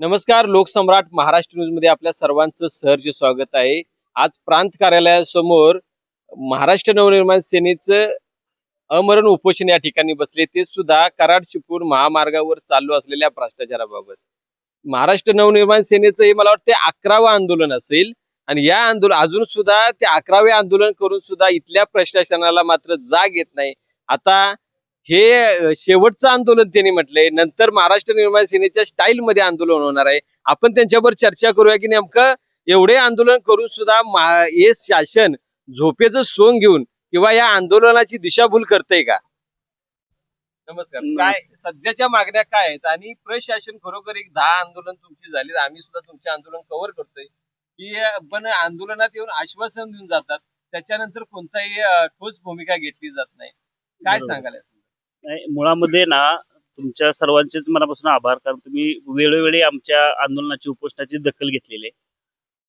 नमस्कार लोकसम्राट महाराष्ट्र न्यूजमध्ये आपल्या सर्वांचं सहर्ष स्वागत आहे. आज प्रांत कार्यालयासमोर महाराष्ट्र नवनिर्माण सेनेचं अमरण उपोषण या ठिकाणी बसले. ते सुद्धा कराड चिपूर महामार्गावर चालू असलेल्या भ्रष्टाचाराबाबत. महाराष्ट्र नवनिर्माण सेनेचं हे मला वाटतं अकरावं आंदोलन असेल. आणि या आंदोलन अजून सुद्धा ते अकरावे आंदोलन करून सुद्धा इथल्या प्रशासनाला मात्र जाग येत नाही. आता हे शेवटचं आंदोलन त्यांनी म्हटलंय. नंतर महाराष्ट्र निर्माण सेनेच्या स्टाईल मध्ये आंदोलन होणार आहे. आपण त्यांच्यावर चर्चा करूया की नेमकं एवढे आंदोलन करून सुद्धा हे शासन झोपेचं सोंग घेऊन किंवा या आंदोलनाची दिशाभूल करतंय का? नमस्कार. काय. सध्याच्या मागण्या काय आहेत? आणि प्रशासन खरोखर एक दहा आंदोलन तुमची झाली आम्ही सुद्धा तुमचे आंदोलन कव्हर करतोय. की पण आंदोलनात येऊन आश्वासन देऊन जातात. त्याच्यानंतर कोणताही ठोस भूमिका घेतली जात नाही. काय. सांगाल? नाही मुळामध्ये ना तुमच्या सर्वांचेच मनापासून आभार कारण तुम्ही वेळोवेळी आमच्या आंदोलनाची उपोषणाची दखल घेतलेली आहे.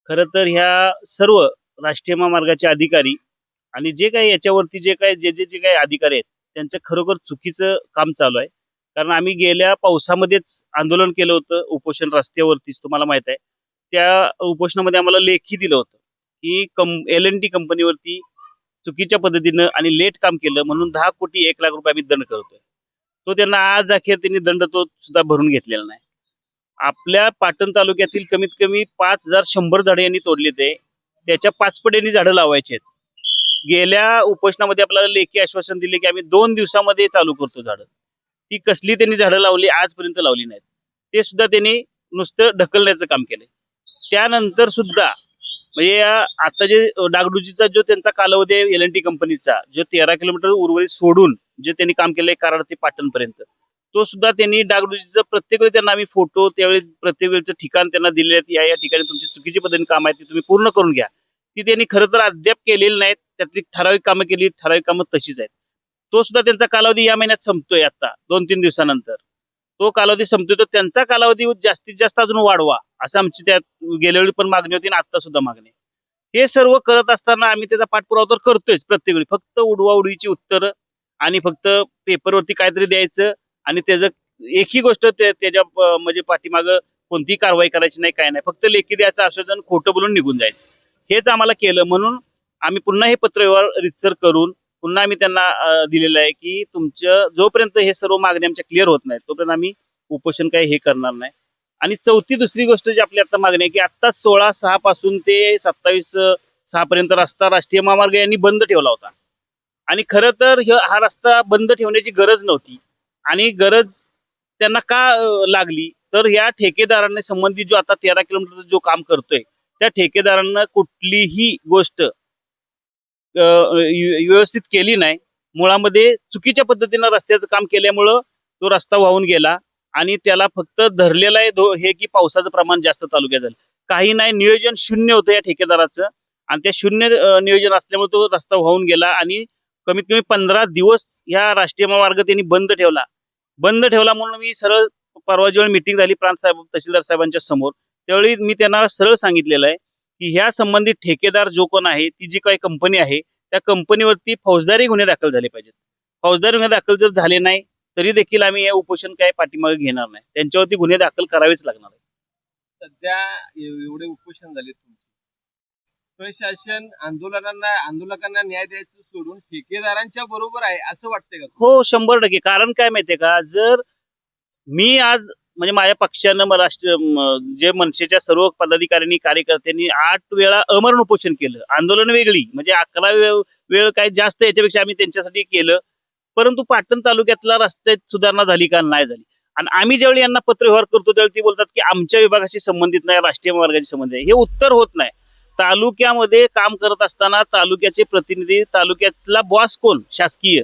खरं तर ह्या सर्व राष्ट्रीय महामार्गाचे अधिकारी आणि जे काही याच्यावरती जे काही जे जे जे काही अधिकारी आहेत त्यांचं खरोखर चुकीचं काम चालू आहे. कारण आम्ही गेल्या पावसामध्येच आंदोलन केलं होतं उपोषण रस्त्यावरतीच तुम्हाला माहीत आहे. त्या उपोषणामध्ये आम्हाला लेखी दिलं होतं की कम एल एन टी कंपनीवरती चुकीच्या पद्धतीनं आणि लेट काम केलं म्हणून दहा कोटी एक लाख रुपये आम्ही दंड करतोय. तो त्यांना आज अखेर त्यांनी दंड तो सुद्धा भरून घेतलेला नाही. आपल्या पाटण तालुक्यातील कमीत कमी पाच हजार शंभर झाडे यांनी तोडले ते. त्याच्या पाचपटीने झाडं लावायचे आहेत. गेल्या उपोषणामध्ये आपल्याला लेखी आश्वासन दिले की आम्ही दोन दिवसामध्ये चालू करतो झाडं. ती कसली त्यांनी झाडं लावली आजपर्यंत लावली नाहीत. ते सुद्धा त्यांनी नुसतं ढकलण्याचं काम केलंय. त्यानंतर सुद्धा म्हणजे या आता जे डागडुजीचा जो त्यांचा कालावधी आहे एल एन टी कंपनीचा जो तेरा किलोमीटर उर्वरित सोडून जे त्यांनी काम केलंय कराड ते पाटणपर्यंत तो सुद्धा त्यांनी डागडुजीचा प्रत्येक वेळी त्यांना आम्ही फोटो त्यावेळी प्रत्येक वेळेचं ठिकाण त्यांना दिले आहेत. या या ठिकाणी तुमची चुकीची पद्धतीने काम आहे ती तुम्ही पूर्ण करून घ्या. ती त्यांनी खरं तर अद्याप केलेली नाहीत त्यातली ठराविक कामं केली ठराविक कामं तशीच आहेत. तो सुद्धा त्यांचा कालावधी या महिन्यात संपतोय आता दोन तीन दिवसानंतर. तो कालावधी संपतो तर त्यांचा कालावधी जास्तीत जास्त अजून वाढवा असं आमची त्यात गेल्या वेळी पण मागणी होती आणि आता सुद्धा मागणी हे सर्व करत असताना आम्ही त्याचा पाठपुरावा तर करतोयच प्रत्येक वेळी. फक्त उडवा उडवीची उत्तरं आणि फक्त पेपरवरती काहीतरी द्यायचं आणि त्याचं एकही गोष्ट त्याच्या म्हणजे पाठीमागं कोणतीही कारवाई करायची नाही काय नाही. फक्त लेखी द्यायचं आश्वासन खोटं बोलून निघून जायचं. हेच आम्हाला केलं म्हणून आम्ही पुन्हा हे पत्रव्यवहार रितसर करून पुन्हा आम्ही त्यांना दिलेलं आहे की तुमचं जोपर्यंत हे सर्व मागणी आमच्या क्लिअर होत नाही तोपर्यंत आम्ही उपोषण काही हे करणार नाही. आणि चौथी दुसरी गोष्ट जी आपली आता मागणी आहे की आता सोळा सहा पासून ते सत्तावीस सहा पर्यंत रस्ता राष्ट्रीय महामार्ग यांनी बंद ठेवला होता. आणि खरं तर हा रस्ता बंद ठेवण्याची गरज नव्हती. आणि गरज त्यांना का लागली? तर या ठेकेदाराने संबंधित जो आता तेरा किलोमीटरचा जो काम करतोय त्या ठेकेदारांना कुठलीही गोष्ट व्यवस्थित केली नाही. मुळामध्ये चुकीच्या पद्धतीनं रस्त्याचं काम केल्यामुळं तो रस्ता वाहून गेला आणि त्याला फक्त धरलेला आहे हे की पावसाचं प्रमाण जास्त तालुक्यात झालं काही नाही नियोजन शून्य होतं या ठेकेदाराचं. आणि त्या शून्य नियोजन असल्यामुळे तो रस्ता वाहून गेला आणि कमीत कमी पंधरा दिवस ह्या राष्ट्रीय महामार्ग त्यांनी बंद ठेवला. बंद ठेवला म्हणून मी सरळ परवा जेव्हा मिटिंग झाली प्रांत साहेब तहसीलदार साहेबांच्या समोर त्यावेळी मी त्यांना सरळ सांगितलेलं आहे की ह्या संबंधित ठेकेदार जो कोण आहे ती जी काही कंपनी आहे त्या कंपनीवरती फौजदारी गुन्हे दाखल झाले पाहिजेत. फौजदारी गुन्हे दाखल जर झाले नाही तरी देखील आम्ही हे उपोषण काय पाठीमागे घेणार नाही. त्यांच्यावरती गुन्हे दाखल करावेच लागणार आहे सध्या एव- एवढे उपोषण झाले तुमचे. प्रशासन आंदोलनांना आंदोलकांना न्याय द्यायचं सोडून ठेकेदारांच्या बरोबर आहे असं वाटतंय का हो शंभर टक्के. कारण काय माहितीये का? जर मी आज म्हणजे माझ्या पक्षानं म- राष्ट्र जे मनसेच्या सर्व पदाधिकाऱ्यांनी कार्यकर्त्यांनी आठ वेळा अमरण उपोषण केलं. आंदोलन वेगळी. म्हणजे अकरा वेळ वेळ काय जास्त याच्यापेक्षा आम्ही त्यांच्यासाठी केलं. परंतु पाटण तालुक्यातला रस्त्यात सुधारणा झाली का? नाही झाली. आणि आम्ही ज्यावेळी यांना पत्रव्यवहार करतो त्यावेळी ती बोलतात की आमच्या विभागाशी संबंधित नाही राष्ट्रीय मार्गाशी संबंधित आहे हे उत्तर होत नाही. तालुक्यामध्ये काम करत असताना तालुक्याचे प्रतिनिधी तालुक्यातला बॉस कोण? शासकीय.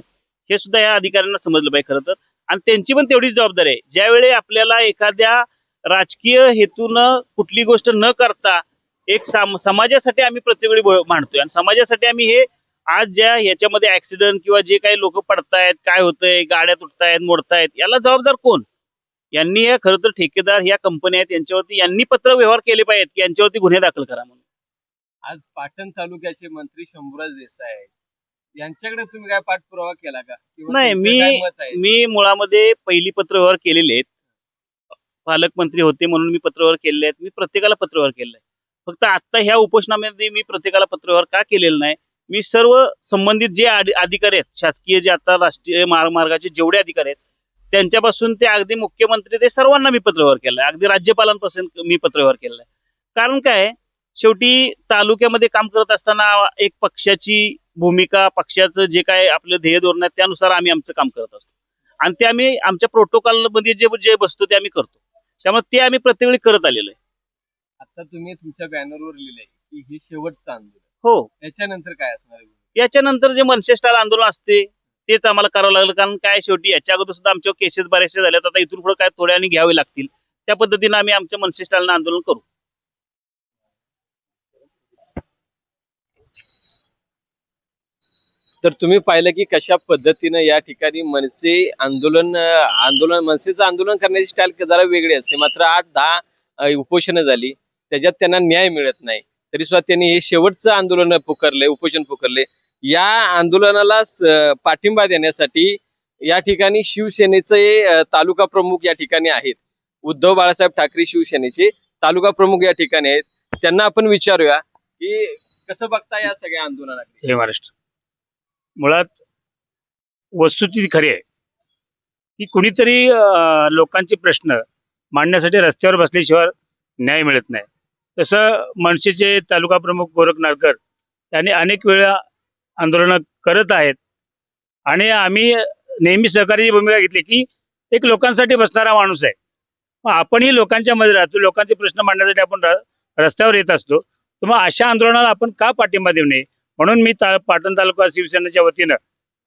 हे सुद्धा या अधिकाऱ्यांना समजलं पाहिजे खरं तर. आणि त्यांची पण तेवढीच जबाबदारी आहे. ज्यावेळी आपल्याला एखाद्या राजकीय हेतून कुठली गोष्ट न करता एक साम- समाजासाठी आम्ही प्रत्येक वेळी मांडतोय. आणि समाजासाठी आम्ही हे आज ज्या याच्यामध्ये ऍक्सिडेंट किंवा जे काही लोक पडतायत काय होतंय गाड्या तुटतायत मोडतायत याला जबाबदार कोण? यांनी या खरं तर ठेकेदार ह्या कंपन्या आहेत यांच्यावरती यांनी पत्र व्यवहार केले पाहिजेत की यांच्यावरती गुन्हे दाखल करा म्हणून. आज पाटण तालुक्याचे मंत्री शंभूराज देसाई आहेत. यांच्याकडे तुम्ही काय पाठपुरावा केला का? किंवा नाही, तुमचं मी- काय मत आहे? मी मुळामध्ये पहिली पत्र व्यवहार केलेले आहेत. पालकमंत्री होते म्हणून मी पत्रव्यवहार केलेले आहेत. मी प्रत्येकाला पत्रव्यवहार केलेला आहे. फक्त आता ह्या उपोषणामध्ये मी प्रत्येकाला पत्रव्यवहार का केलेला नाही? मी सर्व संबंधित जे आधी- अधिकारी आहेत शासकीय जे आता राष्ट्रीय महामार्गाचे जेवढे अधिकारी आहेत त्यांच्यापासून ते अगदी मुख्यमंत्री ते सर्वांना मी पत्रव्यवहार केला आहे. अगदी राज्यपालांपासून मी पत्रव्यवहार केलेला आहे. कारण काय शेवटी तालुक्यामध्ये काम करत असताना एक पक्षाची भूमिका पक्षाचं जे काय आपलं ध्येय धोरण आहे त्यानुसार आम्ही आमचं काम करत असतो. आणि ते आम्ही आमच्या प्रोटोकॉलमध्ये जे जे बसतो ते आम्ही करतो. त्यामुळे ते आम्ही प्रत्येक वेळी करत आलेलो आहे. आता तुम्ही तुमच्या बॅनरवर लिहिलंय की हे शेवटचं आंदोलन. हो. याच्यानंतर काय असणार आहे? याच्यानंतर जे मनसे स्टाईल आंदोलन असते तेच आम्हाला करावं लागलं. कारण काय शेवटी याच्या अगोदर सुद्धा आमच्यावर केसेस बरेचसे झालेत आता इथून पुढे काय थोड्या आणि घ्यावे लागतील. त्या पद्धतीने आम्ही आमच्या मनसे स्टाईलनं आंदोलन करू. तर तुम्ही पाहिलं की कशा पद्धतीनं या ठिकाणी मनसे आंदोलन आंदोलन मनसेचं आंदोलन करण्याची स्टाईल जरा वेगळी असते. मात्र आठ दहा उपोषणं झाली. त्याच्यात त्यांना न्याय मिळत नाही. तरी सुद्धा त्यांनी हे शेवटचं आंदोलन पुकारले उपोषण पुकारले. या आंदोलनाला पाठिंबा देण्यासाठी या ठिकाणी शिवसेनेचे तालुका प्रमुख या ठिकाणी आहेत. उद्धव बाळासाहेब ठाकरे शिवसेनेचे तालुका प्रमुख या ठिकाणी आहेत. त्यांना आपण विचारूया की कसं बघता या सगळ्या आंदोलनाकडे? महाराष्ट्र. मुळात वस्तुस्थिती खरी आहे. की कुणीतरी लोकांचे प्रश्न मांडण्यासाठी रस्त्यावर बसल्याशिवाय न्याय मिळत नाही. तसं मनसेचे तालुका प्रमुख गोरख नारकर यांनी अनेक वेळा आंदोलनं करत आहेत. आणि आम्ही नेहमी सहकार्याची भूमिका घेतली की एक लोकांसाठी बसणारा माणूस आहे. मग आपणही लोकांच्या मध्ये राहतो. लोकांचे प्रश्न मांडण्यासाठी आपण रस्त्यावर येत असतो. तर मग अशा आंदोलनाला आपण का पाठिंबा देऊ नये? म्हणून मी ता पाटण तालुका शिवसेनेच्या वतीनं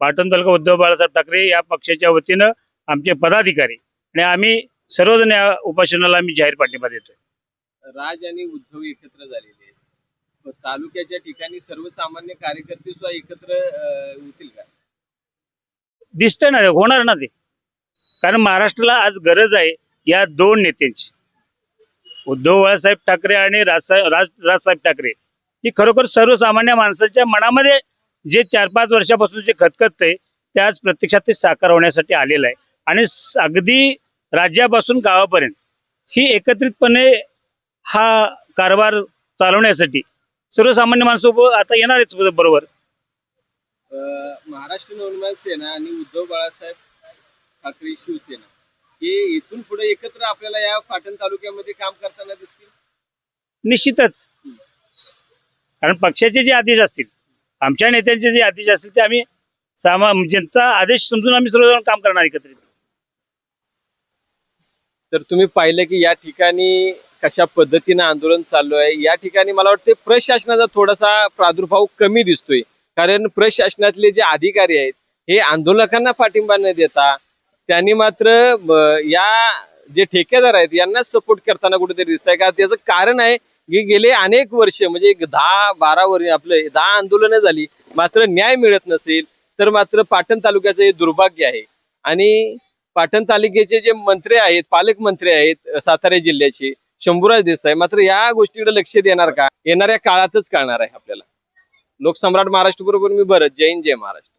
पाटण तालुका उद्धव बाळासाहेब ठाकरे या पक्षाच्या वतीनं आमचे पदाधिकारी आणि आम्ही सर्वजण या उपोषणाला आम्ही जाहीर पाठिंबा देतोय. राज आणि उद्धव एकत्र झालेले आहेत. तालुक्याच्या ठिकाणी सर्वसामान्य कार्यकर्ते सुद्धा एकत्र होतील का? दिसतंय ना होणार ना ते. कारण महाराष्ट्राला आज गरज आहे या दोन नेत्यांची. उद्धव बाळासाहेब ठाकरे आणि राज राजसाहेब ठाकरे. ही खरोखर सर्वसामान्य माणसाच्या मनामध्ये जे चार पाच वर्षापासून जे खतखत आहे ते आज प्रत्यक्षात ते साकार होण्यासाठी आलेलं आहे. आणि अगदी राज्यापासून गावापर्यंत ही एकत्रितपणे हा कारभार चालवण्यासाठी सर्वसामान्य माणसं आता येणारच बरोबर. अं, महाराष्ट्र नवनिर्माण सेना आणि उद्धव बाळासाहेब ठाकरे शिवसेना हे इथून पुढे एकत्र आपल्याला या पाटण तालुक्यामध्ये काम करताना दिसतील? निश्चितच. कारण पक्षाचे जे आदेश असतील आमच्या नेत्यांचे जे आदेश असतील ते आम्ही सामा जनता आदेश समजून आम्ही सर्वजण काम करणार एकत्रित. तर तुम्ही पाहिलं की या ठिकाणी कशा पद्धतीनं आंदोलन चालू आहे? या ठिकाणी मला वाटते प्रशासनाचा थोडासा प्रादुर्भाव कमी दिसतोय. कारण प्रशासनातले जे अधिकारी आहेत हे आंदोलकांना पाठिंबा न देता त्यांनी मात्र या जे ठेकेदार आहेत यांना सपोर्ट करताना कुठेतरी दिसत आहे का? त्याचं कारण आहे गेले अनेक वर्ष म्हणजे दहा बारा वर्ष आपले दहा आंदोलनं झाली मात्र न्याय मिळत नसेल तर मात्र पाटण तालुक्याचं हे दुर्भाग्य आहे. आणि पाटण तालुक्याचे जे मंत्री आहेत पालकमंत्री आहेत सातारा जिल्ह्याचे शंभूराज देसाई मात्र या गोष्टीकडे लक्ष देणार का? येणाऱ्या काळातच कळणार आहे आपल्याला. लोकसम्राट महाराष्ट्र बरोबर मी भरत जैन जय महाराष्ट्र.